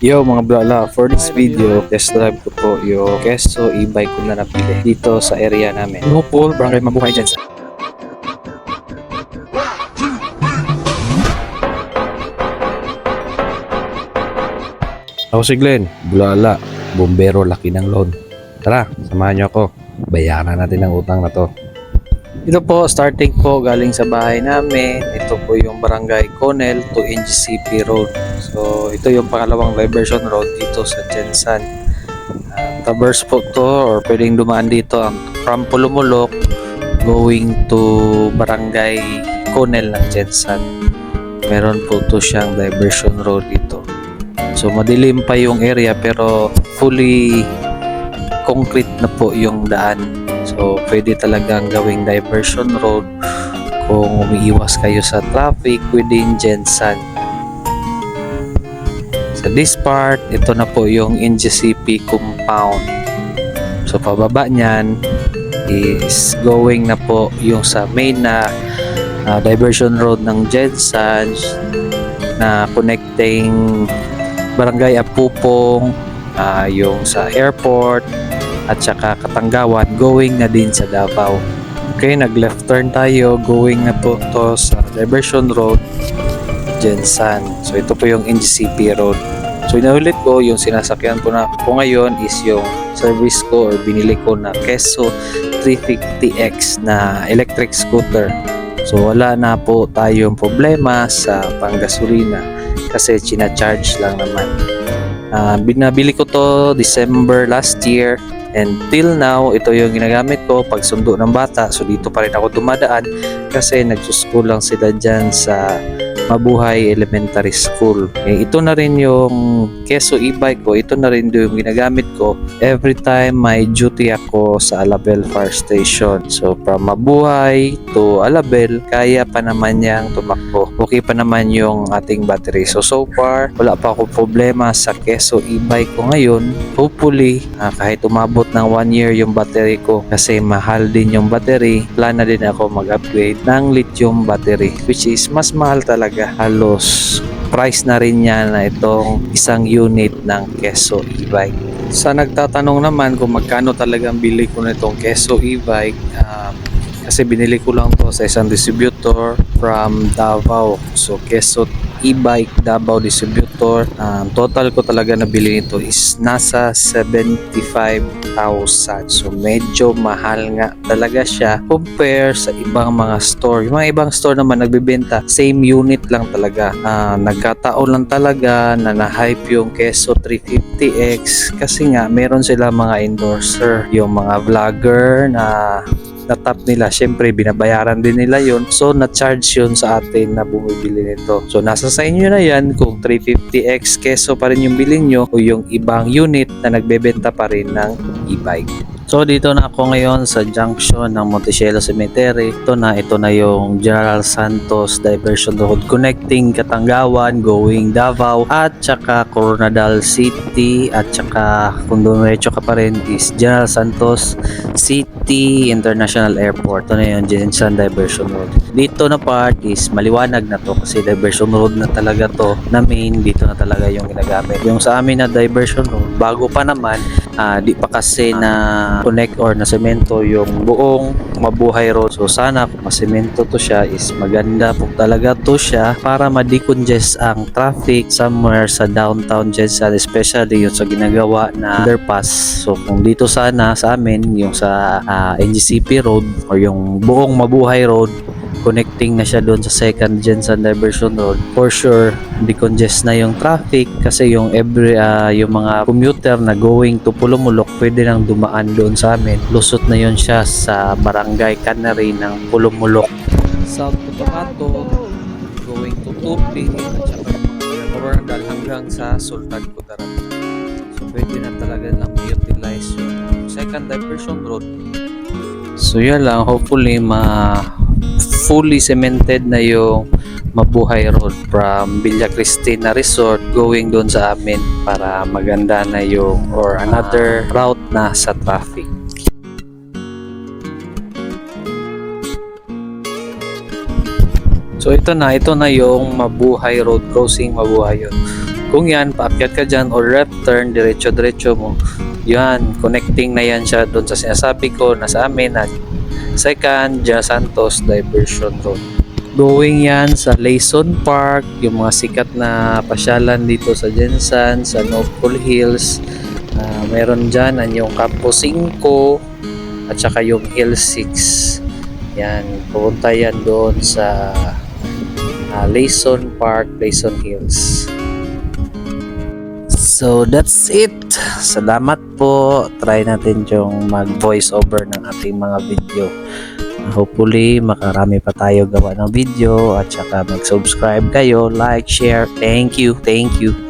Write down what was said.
Yo mga blala, for this video, test drive ko po yung Keso e-bike ko na napili dito sa area namin. Lupol, barangay mabuhay dyan sa Ako si Glenn, bulala, bombero, laki ng loan. Tara, samahan niyo ako. Bayaran natin ang utang na to. Ito po, starting po galing sa bahay namin. Ito po yung barangay Conel to NGCP Road. So, ito yung pangalawang diversion road dito sa Jensan. Uh, traverse po to or pwedeng dumaan dito ang from Pulumulok going to barangay Conel ng Jensan. Meron po to siyang diversion road dito. So, madilim pa yung area pero fully concrete na po yung daan. So, pwede talagang gawing diversion road kung umiiwas kayo sa traffic within Jensan. Sa this part, ito na po yung NGCP compound. So, pababa niyan is going na po yung sa main na ah, diversion road ng Jensan na connecting Barangay Apupong, ah, yung sa airport, at saka Katanggawan going na din sa Davao. Okay, nag-left turn tayo going na po to sa diversion road Jensan. So ito po yung NGCP road. So inulit ko yung sinasakyan po na po ngayon is yung service ko or binili ko na Keso 350X na electric scooter. So wala na po tayong problema sa panggasolina kasi china-charge lang naman. Ah, binabili ko to December last year and till now ito yung ginagamit ko. Pag sundo ng bata so dito pa rin ako dumadaan kasi nagsuschool lang sila dyan sa Mabuhay Elementary School. Eh, ito na rin yung Keso e-bike ko. Ito na rin yung ginagamit ko every time may duty ako sa Alabel Fire Station. So from Mabuhay to Alabel, kaya pa naman niyang tumakbo. Okay pa naman yung ating battery. So so far, wala pa ako problema sa Keso e-bike ko ngayon. Hopefully, ah, kahit umabot ng 1 year yung battery ko kasi mahal din yung battery, plan na din ako mag-upgrade ng lithium battery which is mas mahal talaga. Halos price na rin niya na itong isang unit ng Keso e-bike. Sa nagtatanong naman kung magkano talagang bili ko nitong Keso e-bike, um, kasi binili ko lang to sa isang distributor from Davao. So Keso e-bike Davao distributor. Ang total ko talaga nabili nito is nasa 75,000. So medyo mahal nga talaga siya compare sa ibang mga store. Yung mga ibang store naman nagbebenta same unit lang talaga. Ah, nagkataon lang talaga na na-hype yung Keso 350X kasi nga meron sila mga endorser, yung mga vlogger na na top nila, syempre binabayaran din nila yon So na-charge yun sa atin na bumibili nito. So nasa sa inyo na yan kung 350X keso pa rin yung bilhin nyo o yung ibang unit na nagbebenta pa rin ng e-bike. So dito na ako ngayon sa junction ng Monticello Cemetery. Ito na, ito na yung General Santos Diversion Road connecting Katanggawan, going Davao at saka Coronadal City at saka kung dumiretso ka pa rin is General Santos City International Airport. Ito na yung Jensen Diversion Road. Dito na part is maliwanag na to kasi diversion road na talaga to na main dito na talaga yung ginagamit. Yung sa amin na diversion road, bago pa naman, ah, di pa kasi na connect or na semento yung buong mabuhay road. So sana kung masemento to siya is maganda po talaga to siya para ma-decongest ang traffic somewhere sa downtown Jensen especially yung sa ginagawa na underpass. So kung dito sana sa amin yung sa ah, NGCP road or yung buong mabuhay road connecting na siya doon sa second Jensen Diversion Road. For sure, decongest na yung traffic kasi yung every ah, yung mga commuter na going to Pulumulok pwede nang dumaan doon sa amin. Lusot na yun siya sa barangay Canary ng Pulumulok. South Cotabato, going to Tupi at saka Coronadal hanggang sa Sultan Kudarat. So pwede na talaga lang i-utilize yung second diversion road. So yun lang, hopefully ma fully cemented na yung Mabuhay Road from Villa Cristina Resort going doon sa amin para maganda na yung or another route na sa traffic. So ito na, ito na yung Mabuhay Road crossing Mabuhay yun. Kung yan, paakyat ka dyan or left turn, diretso-diretso mo. Yan, connecting na yan siya doon sa sinasabi ko na sa amin na second Dia Santos Diversion Road. Going yan sa Layson Park, yung mga sikat na pasyalan dito sa Jensan, sa North Pole Hills. Ah, meron dyan ang yung Campo 5 at saka yung Hill 6. Yan, pupunta yan doon sa uh, Layson Park, Layson Hills. So that's it. Salamat po. Try natin yung mag voice over ng ating mga video. Hopefully, makarami pa tayo gawa ng video at saka mag-subscribe kayo, like, share. Thank you, thank you.